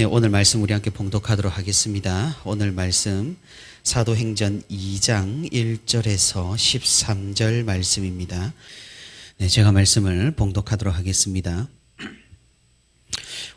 네, 오늘 말씀 우리 함께 봉독하도록 하겠습니다. 오늘 말씀 사도행전 2장 1절에서 13절 말씀입니다. 네, 제가 말씀을 봉독하도록 하겠습니다.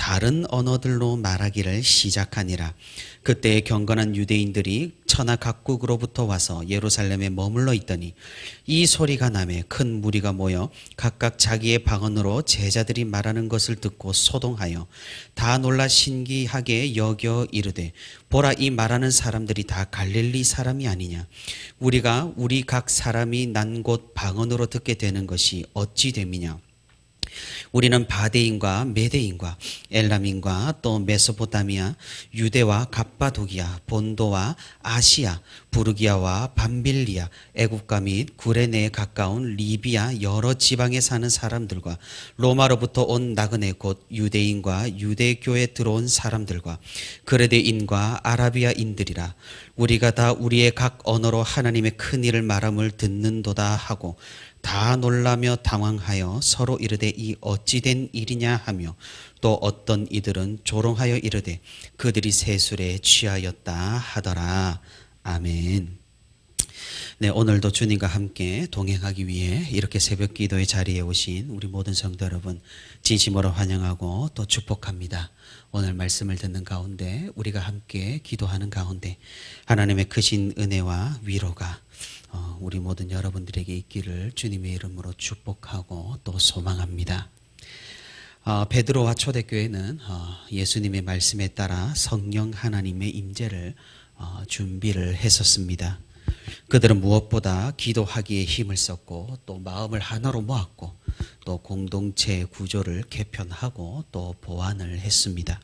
다른 언어들로 말하기를 시작하니라. 그때에 경건한 유대인들이 천하 각국으로부터 와서 예루살렘에 머물러 있더니 이 소리가 남에 큰 무리가 모여 각각 자기의 방언으로 제자들이 말하는 것을 듣고 소동하여 다 놀라 신기하게 여겨 이르되 보라 이 말하는 사람들이 다 갈릴리 사람이 아니냐 우리가 우리 각 사람이 난 곳 방언으로 듣게 되는 것이 어찌 됨이냐 우리는 바데인과 메데인과 엘람인과 또 메소포타미아, 유대와 갑바도기아, 본도와 아시아, 부르기아와 밤빌리아, 애국가 및 구레네에 가까운 리비아 여러 지방에 사는 사람들과 로마로부터 온 나그네 곧 유대인과 유대교에 들어온 사람들과 그레데인과 아라비아인들이라. 우리가 다 우리의 각 언어로 하나님의 큰 일을 말함을 듣는도다 하고 다 놀라며 당황하여 서로 이르되 이 어찌된 일이냐 하며 또 어떤 이들은 조롱하여 이르되 그들이 세술에 취하였다 하더라 아멘. 네, 오늘도 주님과 함께 동행하기 위해 이렇게 새벽 기도의 자리에 오신 우리 모든 성도 여러분 진심으로 환영하고 또 축복합니다. 오늘 말씀을 듣는 가운데 우리가 함께 기도하는 가운데 하나님의 크신 은혜와 위로가 어, 우리 모든 여러분들에게 있기를 주님의 이름으로 축복하고 또 소망합니다. 어, 베드로와 초대교회는 어, 예수님의 말씀에 따라 성령 하나님의 임재를 어, 준비를 했었습니다. 그들은 무엇보다 기도하기에 힘을 썼고 또 마음을 하나로 모았고 또 공동체 구조를 개편하고 또 보완을 했습니다.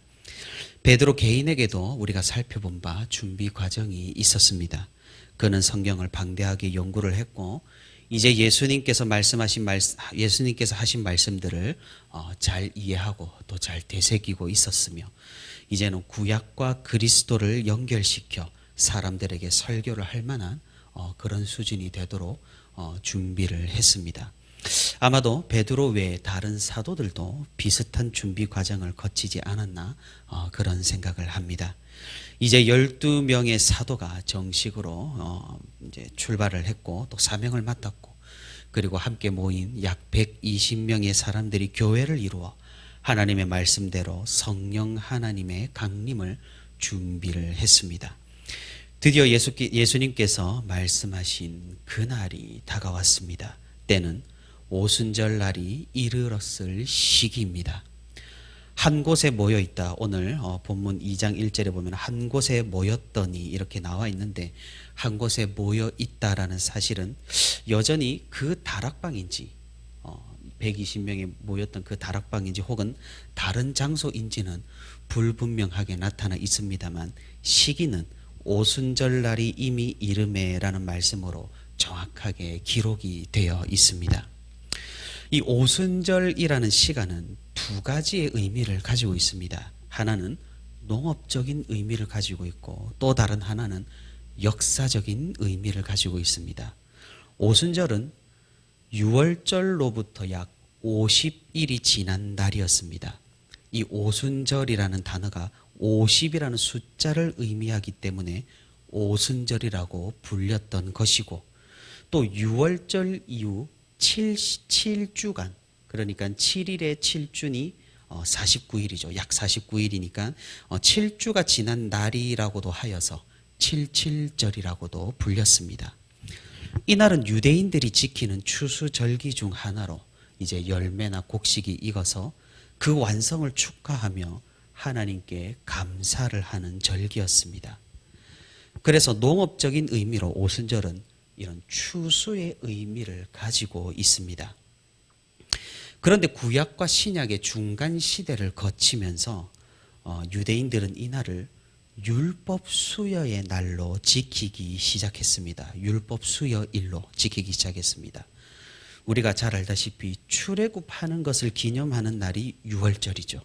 베드로 개인에게도 우리가 살펴본 바 준비 과정이 있었습니다. 그는 성경을 방대하게 연구를 했고 이제 예수님께서 말씀하신 말 예수님께서 하신 말씀들을 어, 잘 이해하고 또 잘 되새기고 있었으며 이제는 구약과 그리스도를 연결시켜 사람들에게 설교를 할 만한 어, 그런 수준이 되도록 어, 준비를 했습니다. 아마도 베드로 외에 다른 사도들도 비슷한 준비 과정을 거치지 않았나 어, 그런 생각을 합니다. 이제 12명의 사도가 정식으로 어, 이제 출발을 했고 또 사명을 맡았고 그리고 함께 모인 약 120명의 사람들이 교회를 이루어 하나님의 말씀대로 성령 하나님의 강림을 준비를 했습니다. 드디어 예수, 예수님께서 말씀하신 그날이 다가왔습니다. 때는 오순절 날이 이르렀을 시기입니다. 한 곳에 모여 있다. 오늘 어, 본문 2장 1절에 보면 한 곳에 모였더니 이렇게 나와 있는데 한 곳에 모여 있다라는 사실은 여전히 그 다락방인지 어, 120명이 모였던 그 다락방인지 혹은 다른 장소인지는 불분명하게 나타나 있습니다만 시기는 오순절 날이 이미 이름에라는 말씀으로 정확하게 기록이 되어 있습니다. 이 오순절이라는 시간은 두 가지의 의미를 가지고 있습니다. 하나는 농업적인 의미를 가지고 있고 또 다른 하나는 역사적인 의미를 가지고 있습니다. 오순절은 6월절로부터 약 50일이 지난 날이었습니다. 이 오순절이라는 단어가 50이라는 숫자를 의미하기 때문에 오순절이라고 불렸던 것이고 또 6월절 이후 7, 7주간 그러니까 7일에 7준이 49일이죠. 약 49일이니까 7주가 어, 지난 날이라고도 하여서 77절이라고도 불렸습니다. 이날은 유대인들이 지키는 추수절기 중 하나로 이제 열매나 곡식이 익어서 그 완성을 축하하며 하나님께 감사를 하는 절기였습니다. 그래서 농업적인 의미로 오순절은 이런 추수의 의미를 가지고 있습니다. 그런데 구약과 신약의 중간 시대를 거치면서 어, 유대인들은 이 날을 율법 수여의 날로 지키기 시작했습니다. 율법 수여일로 지키기 시작했습니다. 우리가 잘 알다시피 출애굽하는 것을 기념하는 날이 6월절이죠.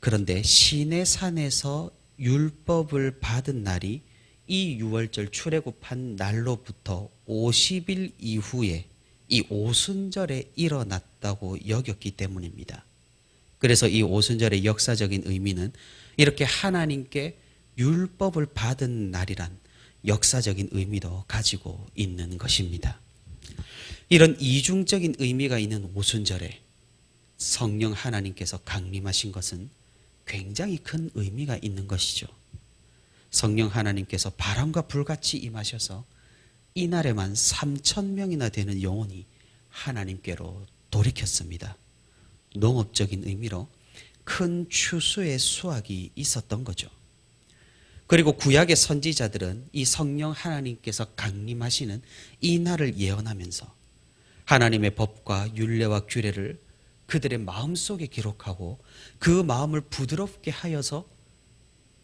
그런데 시내 산에서 율법을 받은 날이 이 6월절 출애굽한 날로부터 50일 이후에 이 오순절에 일어났다고 여겼기 때문입니다. 그래서 이 오순절의 역사적인 의미는 이렇게 하나님께 율법을 받은 날이란 역사적인 의미도 가지고 있는 것입니다. 이런 이중적인 의미가 있는 오순절에 성령 하나님께서 강림하신 것은 굉장히 큰 의미가 있는 것이죠. 성령 하나님께서 바람과 불같이 임하셔서 이날에만 3천 명이나 되는 영혼이 하나님께로 돌이켰습니다. 농업적인 의미로 큰 추수의 수확이 있었던 거죠. 그리고 구약의 선지자들은 이 성령 하나님께서 강림하시는 이 날을 예언하면서 하나님의 법과 율례와 규례를 그들의 마음속에 기록하고 그 마음을 부드럽게 하여서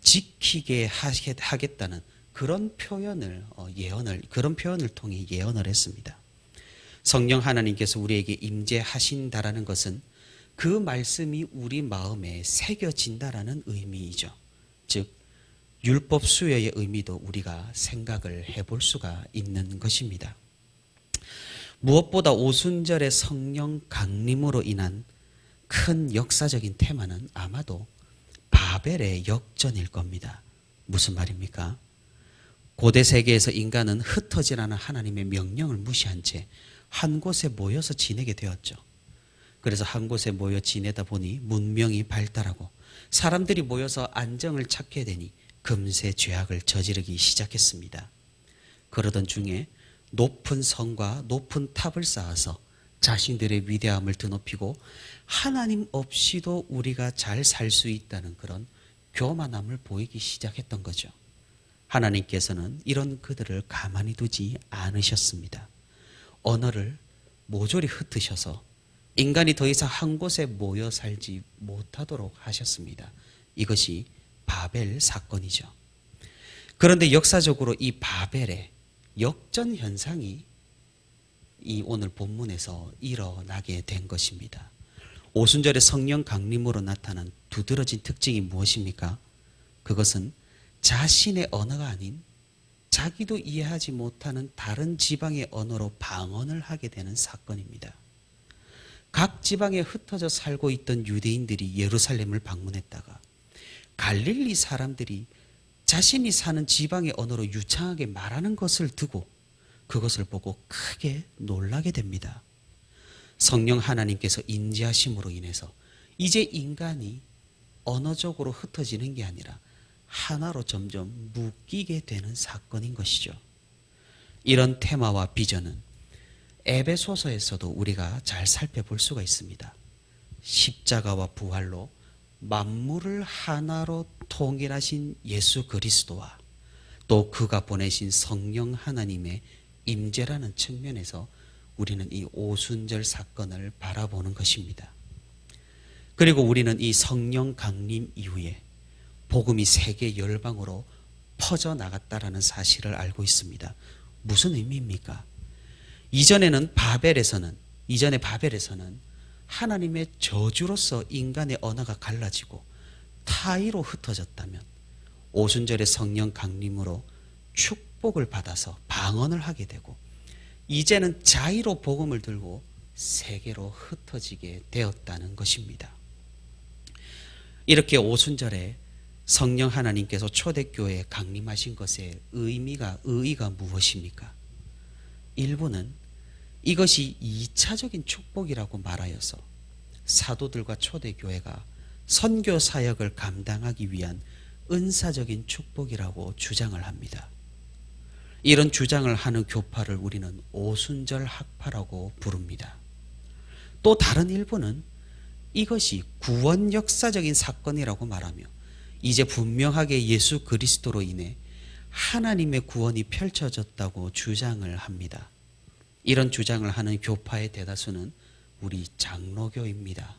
지키게 하겠다는 그런 표현을 어, 예언을 그런 표현을 통해 예언을 했습니다. 성령 하나님께서 우리에게 임재하신다라는 것은 그 말씀이 우리 마음에 새겨진다라는 의미이죠. 즉 율법 수여의 의미도 우리가 생각을 해볼 수가 있는 것입니다. 무엇보다 오순절의 성령 강림으로 인한 큰 역사적인 테마는 아마도 바벨의 역전일 겁니다. 무슨 말입니까? 고대 세계에서 인간은 흩어지라는 하나님의 명령을 무시한 채 한 곳에 모여서 지내게 되었죠. 그래서 한 곳에 모여 지내다 보니 문명이 발달하고 사람들이 모여서 안정을 찾게 되니 금세 죄악을 저지르기 시작했습니다. 그러던 중에 높은 성과 높은 탑을 쌓아서 자신들의 위대함을 드높이고 하나님 없이도 우리가 잘 살 수 있다는 그런 교만함을 보이기 시작했던 거죠. 하나님께서는 이런 그들을 가만히 두지 않으셨습니다. 언어를 모조리 흩으셔서 인간이 더 이상 한 곳에 모여 살지 못하도록 하셨습니다. 이것이 바벨 사건이죠. 그런데 역사적으로 이 바벨의 역전 현상이 이 오늘 본문에서 일어나게 된 것입니다. 오순절의 성령 강림으로 나타난 두드러진 특징이 무엇입니까? 그것은 자신의 언어가 아닌 자기도 이해하지 못하는 다른 지방의 언어로 방언을 하게 되는 사건입니다. 각 지방에 흩어져 살고 있던 유대인들이 예루살렘을 방문했다가 갈릴리 사람들이 자신이 사는 지방의 언어로 유창하게 말하는 것을 두고 그것을 보고 크게 놀라게 됩니다. 성령 하나님께서 인지하심으로 인해서 이제 인간이 언어적으로 흩어지는 게 아니라 하나로 점점 묶이게 되는 사건인 것이죠. 이런 테마와 비전은 에베소서에서도 우리가 잘 살펴볼 수가 있습니다. 십자가와 부활로 만물을 하나로 통일하신 예수 그리스도와 또 그가 보내신 성령 하나님의 임재라는 측면에서 우리는 이 오순절 사건을 바라보는 것입니다. 그리고 우리는 이 성령 강림 이후에 복음이 세계 열방으로 퍼져 나갔다라는 사실을 알고 있습니다. 무슨 의미입니까? 이전에는 바벨에서는 이전의 바벨에서는 하나님의 저주로서 인간의 언어가 갈라지고 타의로 흩어졌다면 오순절의 성령 강림으로 축 복을 받아서 방언을 하게 되고 이제는 자의로 복음을 들고 세계로 흩어지게 되었다는 것입니다. 이렇게 오순절에 성령 하나님께서 초대교회에 강림하신 것의 의미가 의의가 무엇입니까? 일부는 이것이 2차적인 축복이라고 말하여서 사도들과 초대교회가 선교 사역을 감당하기 위한 은사적인 축복이라고 주장을 합니다. 이런 주장을 하는 교파를 우리는 오순절 학파라고 부릅니다. 또 다른 일부는 이것이 구원 역사적인 사건이라고 말하며 이제 분명하게 예수 그리스도로 인해 하나님의 구원이 펼쳐졌다고 주장을 합니다. 이런 주장을 하는 교파의 대다수는 우리 장로교입니다.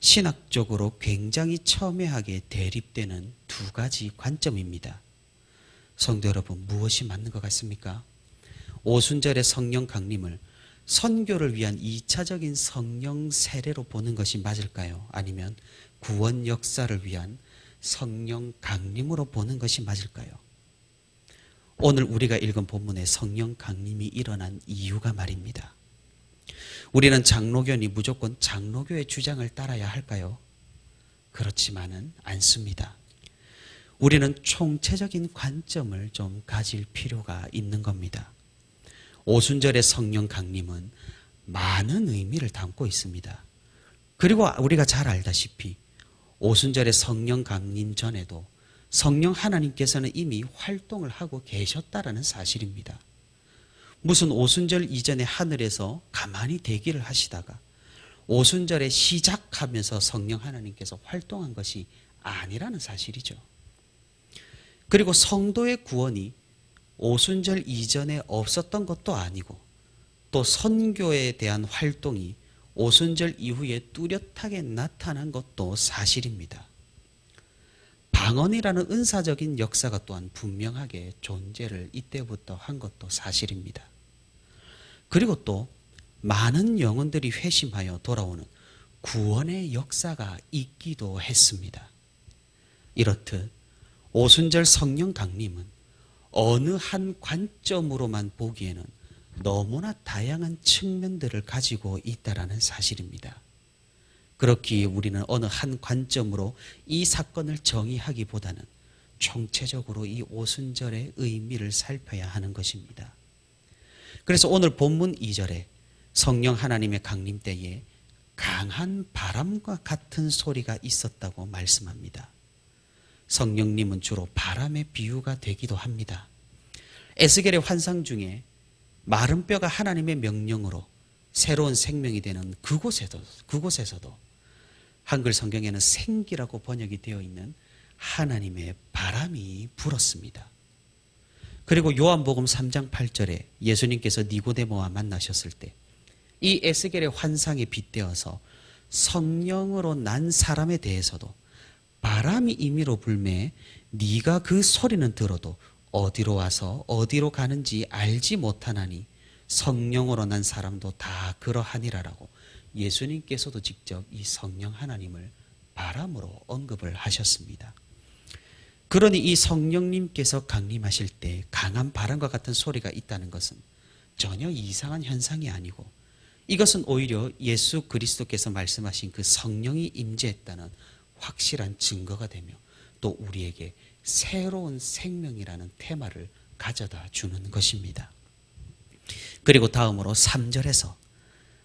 신학적으로 굉장히 첨예하게 대립되는 두 가지 관점입니다. 성도 여러분, 무엇이 맞는 것 같습니까? 오순절의 성령 강림을 선교를 위한 2차적인 성령 세례로 보는 것이 맞을까요? 아니면 구원 역사를 위한 성령 강림으로 보는 것이 맞을까요? 오늘 우리가 읽은 본문에 성령 강림이 일어난 이유가 말입니다. 우리는 장로교니 무조건 장로교의 주장을 따라야 할까요? 그렇지만은 않습니다. 우리는 총체적인 관점을 좀 가질 필요가 있는 겁니다. 오순절의 성령 강림은 많은 의미를 담고 있습니다. 그리고 우리가 잘 알다시피 오순절의 성령 강림 전에도 성령 하나님께서는 이미 활동을 하고 계셨다라는 사실입니다. 무슨 오순절 이전에 하늘에서 가만히 대기를 하시다가 오순절에 시작하면서 성령 하나님께서 활동한 것이 아니라는 사실이죠. 그리고 성도의 구원이 오순절 이전에 없었던 것도 아니고 또 선교에 대한 활동이 오순절 이후에 뚜렷하게 나타난 것도 사실입니다. 방언이라는 은사적인 역사가 또한 분명하게 존재를 이때부터 한 것도 사실입니다. 그리고 또 많은 영혼들이 회심하여 돌아오는 구원의 역사가 있기도 했습니다. 이렇듯 오순절 성령 강림은 어느 한 관점으로만 보기에는 너무나 다양한 측면들을 가지고 있다라는 사실입니다. 그렇기에 우리는 어느 한 관점으로 이 사건을 정의하기보다는 총체적으로 이 오순절의 의미를 살펴야 하는 것입니다. 그래서 오늘 본문 2절에 성령 하나님의 강림 때에 강한 바람과 같은 소리가 있었다고 말씀합니다. 성령님은 주로 바람의 비유가 되기도 합니다. 에스겔의 환상 중에 마른 뼈가 하나님의 명령으로 새로운 생명이 되는 그곳에도 그곳에서도 한글 성경에는 생기라고 번역이 되어 있는 하나님의 바람이 불었습니다. 그리고 요한복음 3장 8절에 예수님께서 니고데모와 만나셨을 때 이 에스겔의 환상에 빗대어서 성령으로 난 사람에 대해서도 바람이 임의로 불매 네가 그 소리는 들어도 어디로 와서 어디로 가는지 알지 못하나니 성령으로 난 사람도 다 그러하니라라고 예수님께서도 직접 이 성령 하나님을 바람으로 언급을 하셨습니다. 그러니 이 성령님께서 강림하실 때 강한 바람과 같은 소리가 있다는 것은 전혀 이상한 현상이 아니고 이것은 오히려 예수 그리스도께서 말씀하신 그 성령이 임재했다는 확실한 증거가 되며 또 우리에게 새로운 생명이라는 테마를 가져다 주는 것입니다. 그리고 다음으로 3절에서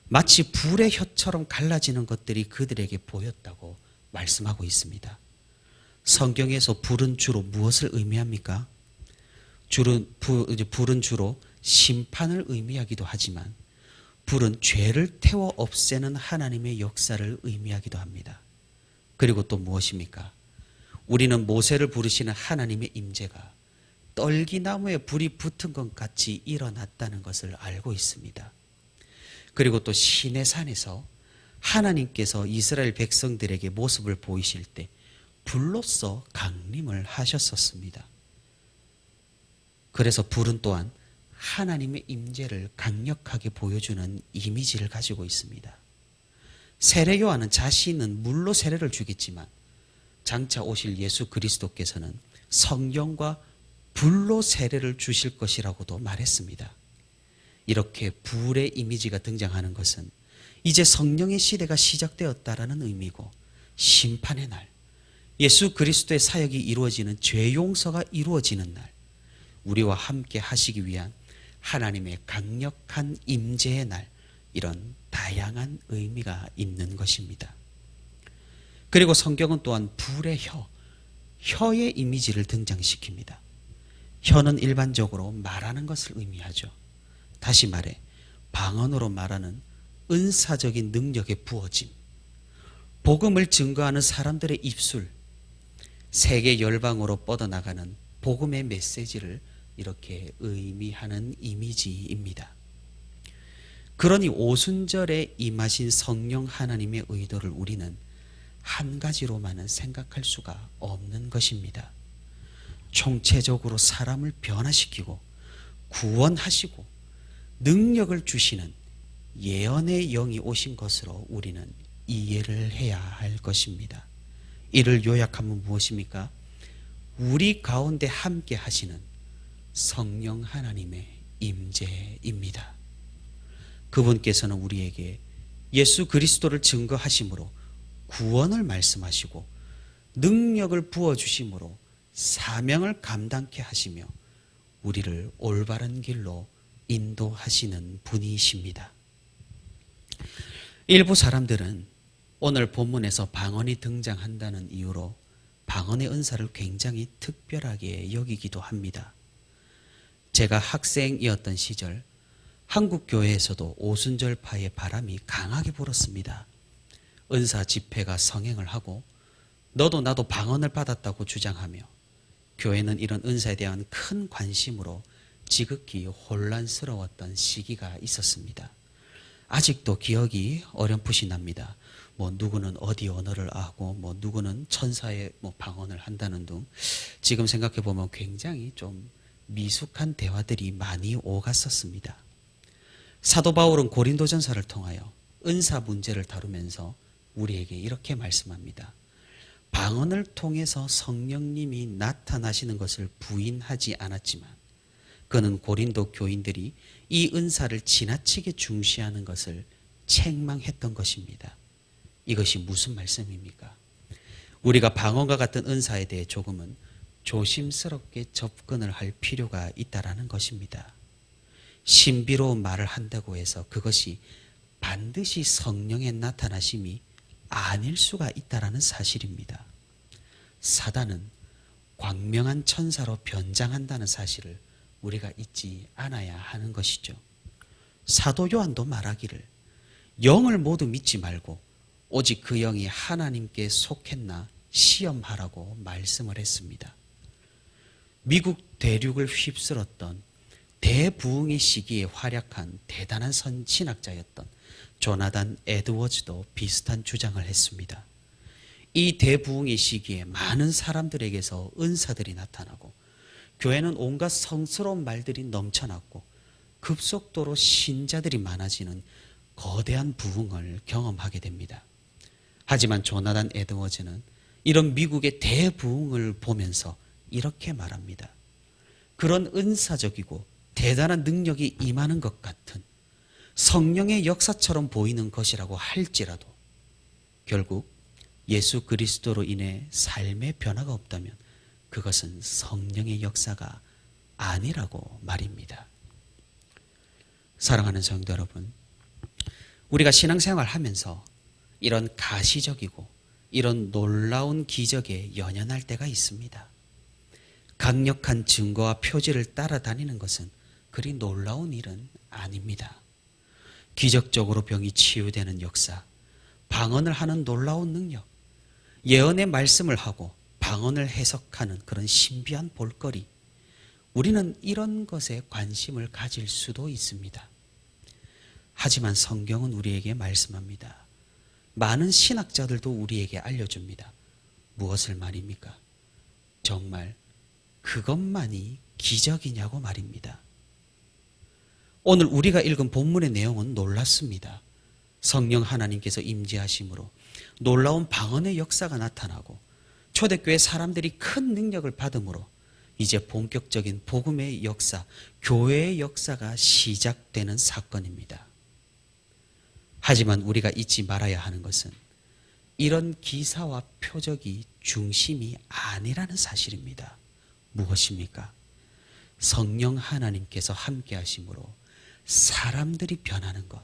마치 불의 혀처럼 갈라지는 것들이 그들에게 보였다고 말씀하고 있습니다. 성경에서 불은 주로 무엇을 의미합니까? 줄은, 불은 주로 심판을 의미하기도 하지만 불은 죄를 태워 없애는 하나님의 역사를 의미하기도 합니다. 그리고 또 무엇입니까? 우리는 모세를 부르시는 하나님의 임재가 떨기나무에 불이 붙은 것 같이 일어났다는 것을 알고 있습니다. 그리고 또 시내 산에서 하나님께서 이스라엘 백성들에게 모습을 보이실 때 불로써 강림을 하셨었습니다. 그래서 불은 또한 하나님의 임재를 강력하게 보여주는 이미지를 가지고 있습니다. 세례 요한은 자신은 물로 세례를 주겠지만 장차 오실 예수 그리스도께서는 성령과 불로 세례를 주실 것이라고도 말했습니다. 이렇게 불의 이미지가 등장하는 것은 이제 성령의 시대가 시작되었다라는 의미고 심판의 날, 예수 그리스도의 사역이 이루어지는 죄 용서가 이루어지는 날, 우리와 함께 하시기 위한 하나님의 강력한 임재의 날, 이런 다양한 의미가 있는 것입니다. 그리고 성경은 또한 불의 혀, 혀의 이미지를 등장시킵니다. 혀는 일반적으로 말하는 것을 의미하죠. 다시 말해, 방언으로 말하는 은사적인 능력의 부어짐, 복음을 증거하는 사람들의 입술, 세계 열방으로 뻗어나가는 복음의 메시지를 이렇게 의미하는 이미지입니다. 그러니 오순절에 임하신 성령 하나님의 의도를 우리는 한 가지로만은 생각할 수가 없는 것입니다. 총체적으로 사람을 변화시키고 구원하시고 능력을 주시는 예언의 영이 오신 것으로 우리는 이해를 해야 할 것입니다. 이를 요약하면 무엇입니까? 우리 가운데 함께 하시는 성령 하나님의 임재입니다. 그분께서는 우리에게 예수 그리스도를 증거하심으로 구원을 말씀하시고 능력을 부어 주심으로 사명을 감당케 하시며 우리를 올바른 길로 인도하시는 분이십니다. 일부 사람들은 오늘 본문에서 방언이 등장한다는 이유로 방언의 은사를 굉장히 특별하게 여기기도 합니다. 제가 학생이었던 시절 한국 교회에서도 오순절파의 바람이 강하게 불었습니다. 은사 집회가 성행을 하고 너도 나도 방언을 받았다고 주장하며 교회는 이런 은사에 대한 큰 관심으로 지극히 혼란스러웠던 시기가 있었습니다. 아직도 기억이 어렴풋이 납니다. 뭐 누구는 어디 언어를 아고 뭐 누구는 천사의 뭐 방언을 한다는 등 지금 생각해 보면 굉장히 좀 미숙한 대화들이 많이 오갔었습니다. 사도 바울은 고린도전서를 통하여 은사 문제를 다루면서 우리에게 이렇게 말씀합니다. 방언을 통해서 성령님이 나타나시는 것을 부인하지 않았지만 그는 고린도 교인들이 이 은사를 지나치게 중시하는 것을 책망했던 것입니다. 이것이 무슨 말씀입니까? 우리가 방언과 같은 은사에 대해 조금은 조심스럽게 접근을 할 필요가 있다라는 것입니다. 신비로운 말을 한다고 해서 그것이 반드시 성령의 나타나심이 아닐 수가 있다라는 사실입니다. 사단은 광명한 천사로 변장한다는 사실을 우리가 잊지 않아야 하는 것이죠. 사도 요한도 말하기를 영을 모두 믿지 말고 오직 그 영이 하나님께 속했나 시험하라고 말씀을 했습니다. 미국 대륙을 휩쓸었던 대부흥의 시기에 활약한 대단한 선진학자였던 조나단 에드워즈도 비슷한 주장을 했습니다. 이 대부흥의 시기에 많은 사람들에게서 은사들이 나타나고 교회는 온갖 성스러운 말들이 넘쳐났고 급속도로 신자들이 많아지는 거대한 부흥을 경험하게 됩니다. 하지만 조나단 에드워즈는 이런 미국의 대부흥을 보면서 이렇게 말합니다. 그런 은사적이고 대단한 능력이 임하는 것 같은 성령의 역사처럼 보이는 것이라고 할지라도 결국 예수 그리스도로 인해 삶의 변화가 없다면 그것은 성령의 역사가 아니라고 말입니다. 사랑하는 성도 여러분, 우리가 신앙생활 하면서 이런 가시적이고 이런 놀라운 기적에 연연할 때가 있습니다. 강력한 증거와 표지를 따라다니는 것은 그리 놀라운 일은 아닙니다. 기적적으로 병이 치유되는 역사, 방언을 하는 놀라운 능력, 예언의 말씀을 하고 방언을 해석하는 그런 신비한 볼거리, 우리는 이런 것에 관심을 가질 수도 있습니다. 하지만 성경은 우리에게 말씀합니다. 많은 신학자들도 우리에게 알려줍니다. 무엇을 말입니까? 정말 그것만이 기적이냐고 말입니다. 오늘 우리가 읽은 본문의 내용은 놀랐습니다. 성령 하나님께서 임재하심으로 놀라운 방언의 역사가 나타나고 초대교회 사람들이 큰 능력을 받음으로 이제 본격적인 복음의 역사, 교회의 역사가 시작되는 사건입니다. 하지만 우리가 잊지 말아야 하는 것은 이런 기사와 표적이 중심이 아니라는 사실입니다. 무엇입니까? 성령 하나님께서 함께 하심으로 사람들이 변하는 것,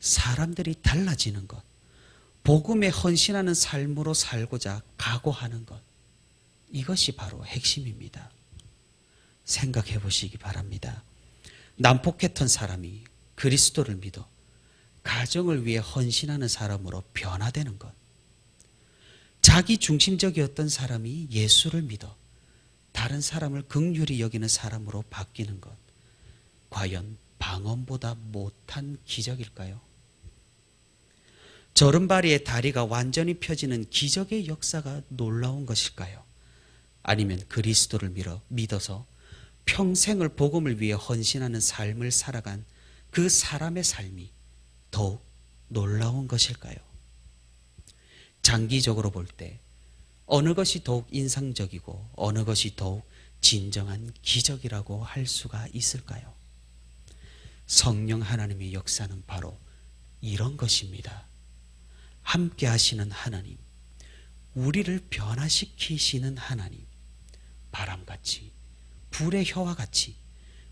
사람들이 달라지는 것, 복음에 헌신하는 삶으로 살고자 각오하는 것, 이것이 바로 핵심입니다. 생각해 보시기 바랍니다. 난폭했던 사람이 그리스도를 믿어 가정을 위해 헌신하는 사람으로 변화되는 것. 자기 중심적이었던 사람이 예수를 믿어 다른 사람을 극률히 여기는 사람으로 바뀌는 것. 과연 방언보다 못한 기적일까요? 저른바리의 다리가 완전히 펴지는 기적의 역사가 놀라운 것일까요? 아니면 그리스도를 믿어, 믿어서 평생을 복음을 위해 헌신하는 삶을 살아간 그 사람의 삶이 더욱 놀라운 것일까요? 장기적으로 볼 때 어느 것이 더욱 인상적이고 어느 것이 더욱 진정한 기적이라고 할 수가 있을까요? 성령 하나님의 역사는 바로 이런 것입니다. 함께 하시는 하나님, 우리를 변화시키시는 하나님, 바람같이, 불의 혀와 같이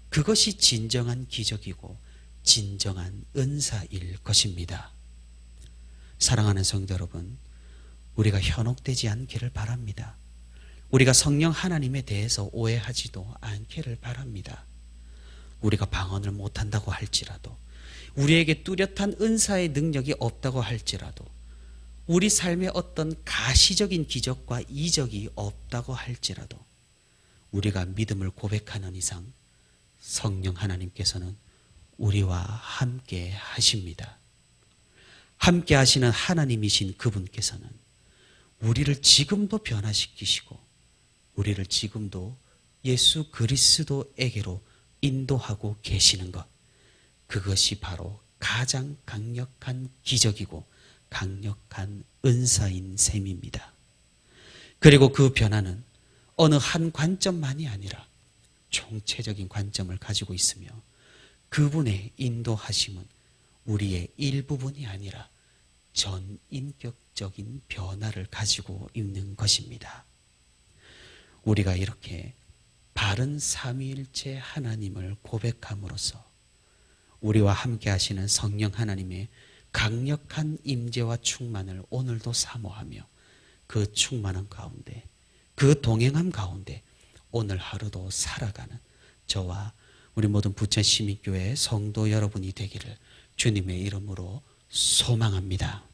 그것이 진정한 기적이고 진정한 은사일 것입니다. 사랑하는 성도 여러분, 우리가 현혹되지 않기를 바랍니다. 우리가 성령 하나님에 대해서 오해하지도 않기를 바랍니다. 우리가 방언을 못한다고 할지라도, 우리에게 뚜렷한 은사의 능력이 없다고 할지라도, 우리 삶에 어떤 가시적인 기적과 이적이 없다고 할지라도, 우리가 믿음을 고백하는 이상 성령 하나님께서는 우리와 함께 하십니다. 함께 하시는 하나님이신 그분께서는 우리를 지금도 변화시키시고 우리를 지금도 예수 그리스도에게로 인도하고 계시는 것. 그것이 바로 가장 강력한 기적이고 강력한 은사인 셈입니다. 그리고 그 변화는 어느 한 관점만이 아니라 총체적인 관점을 가지고 있으며 그분의 인도하심은 우리의 일부분이 아니라 전 인격적인 변화를 가지고 있는 것입니다. 우리가 이렇게 바른 삼위일체 하나님을 고백함으로써 우리와 함께 하시는 성령 하나님의 강력한 임재와 충만을 오늘도 사모하며 그 충만함 가운데 그 동행함 가운데 오늘 하루도 살아가는 저와 우리 모든 부천 시민교회 성도 여러분이 되기를 주님의 이름으로 소망합니다.